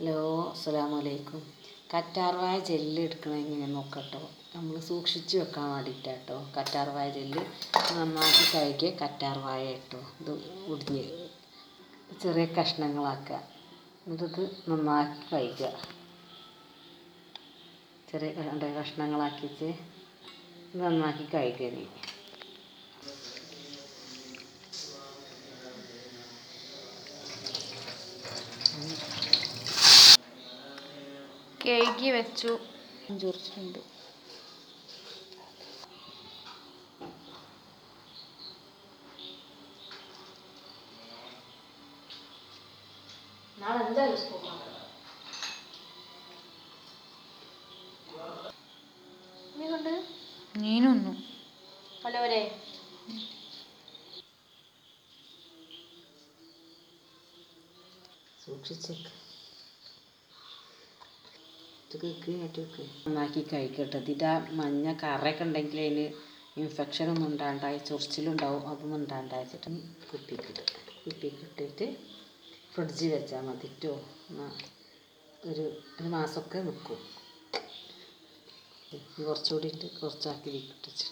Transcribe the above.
Hello അസ്സലാമു അലൈക്കും കറ്റാർവായ gel എടുക്കണമെങ്കിൽ നോക്കട്ടോ. നമ്മൾ സൂക്ഷിച്ച് വെക്കാൻ വേണ്ടിയിട്ടാട്ടോ കറ്റാർവായ ജെല്ല് നന്നാക്കി കഴുകിയ കറ്റാർവായ ഇട്ടോ ഇത് ഒടിഞ്ഞ് ചെറിയ കഷ്ണങ്ങളാക്കുക. എന്നിട്ടിത് നന്നാക്കി കഴുകുക. ചെറിയ കഷ്ണങ്ങളാക്കിയിട്ട് നന്നാക്കി കഴുകുക കഴുകി വെച്ചു. ചൊറിച്ചിട്ടുണ്ട് മീനൊന്നും. ഹലോ സൂക്ഷിച്ചേക്ക്. നന്നാക്കി കഴിക്കട്ടെ. ഇതിന്റെ ആ മഞ്ഞ കറയൊക്കെ ഉണ്ടെങ്കിൽ അതിന് ഇൻഫെക്ഷനൊന്നും ഉണ്ടാണ്ടായി ചൊറിച്ചിലുണ്ടാവും അതൊന്നും ഉണ്ടാണ്ടായിട്ട് കുപ്പിക്കിട്ട് കുപ്പിക്കിട്ടിട്ട് ഫ്രിഡ്ജിൽ വെച്ചാൽ മതി. കേട്ടോ ഒരു ഒരു മാസമൊക്കെ നിൽക്കും കുറച്ചുകൂടി കുറച്ചാക്കി വിട്ടിച്ച്